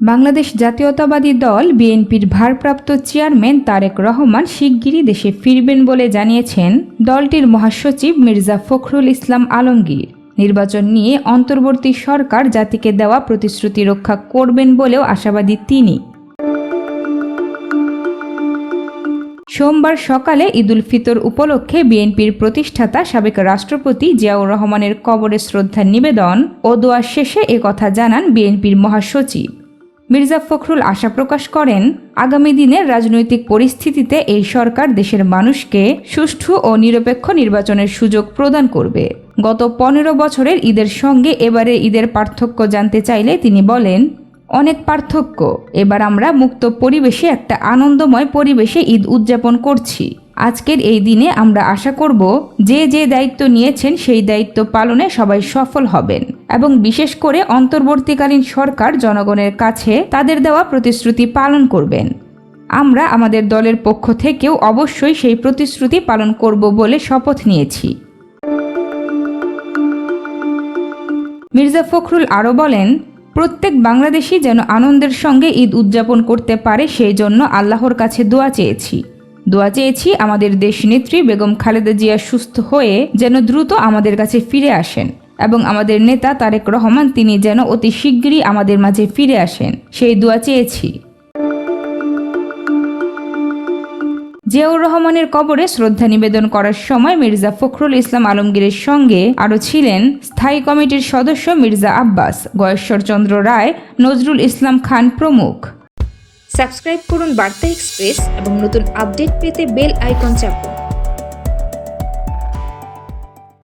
বাংলাদেশ জাতীয়তাবাদী দল বিএনপির ভারপ্রাপ্ত চেয়ারম্যান তারেক রহমান শিগগিরই দেশে ফিরবেন বলে জানিয়েছেন দলটির মহাসচিব মির্জা ফখরুল ইসলাম আলমগীর। নির্বাচন নিয়ে অন্তর্বর্তী সরকার জাতিকে দেওয়া প্রতিশ্রুতি রক্ষা করবেন বলেও আশাবাদী তিনি। সোমবার সকালে ঈদুল ফিতর উপলক্ষে বিএনপির প্রতিষ্ঠাতা সাবেক রাষ্ট্রপতি জিয়াউর রহমানের কবরে শ্রদ্ধা নিবেদন ও দোয়া শেষে একথা জানান বিএনপির মহাসচিব। মির্জা ফখরুল আশা প্রকাশ করেন, আগামী দিনের রাজনৈতিক পরিস্থিতিতে এই সরকার দেশের মানুষকে সুষ্ঠু ও নিরপেক্ষ নির্বাচনের সুযোগ প্রদান করবে। গত পনেরো বছরের ঈদের সঙ্গে এবারে ঈদের পার্থক্য জানতে চাইলে তিনি বলেন, অনেক পার্থক্য। এবার আমরা মুক্ত পরিবেশে একটা আনন্দময় পরিবেশে ঈদ উদযাপন করছি। আজকের এই দিনে আমরা আশা করব যে যে দায়িত্ব নিয়েছেন সেই দায়িত্ব পালনে সবাই সফল হবেন এবং বিশেষ করে অন্তর্বর্তীকালীন সরকার জনগণের কাছে তাদের দেওয়া প্রতিশ্রুতি পালন করবেন। আমরা আমাদের দলের পক্ষ থেকেও অবশ্যই সেই প্রতিশ্রুতি পালন করব বলে শপথ নিয়েছি। মির্জা ফখরুল আরও বলেন, প্রত্যেক বাংলাদেশি যেন আনন্দের সঙ্গে ঈদ উদযাপন করতে পারে সেই জন্য আল্লাহর কাছে দোয়া চেয়েছি। দোয়া চেয়েছি আমাদের দেশনেত্রী বেগম খালেদা জিয়া সুস্থ হয়ে যেন দ্রুত আমাদের কাছে ফিরে আসেন এবং আমাদের নেতা তারেক রহমান তিনি যেন অতি শিগগিরই আমাদের মাঝে ফিরে আসেন। সেই দোয়া চেয়েছি। জিয়াউর রহমানের কবরে শ্রদ্ধা নিবেদন করার সময় মির্জা ফখরুল ইসলাম আলমগীরের সঙ্গে আরও ছিলেন স্থায়ী কমিটির সদস্য মির্জা আব্বাস, গয়েশ্বরচন্দ্র রায়, নজরুল ইসলাম খান প্রমুখ। সাবস্ক্রাইব করুন বার্তা এক্সপ্রেস এবং নতুন আপডেট পেতে বেল আইকন চাপুন।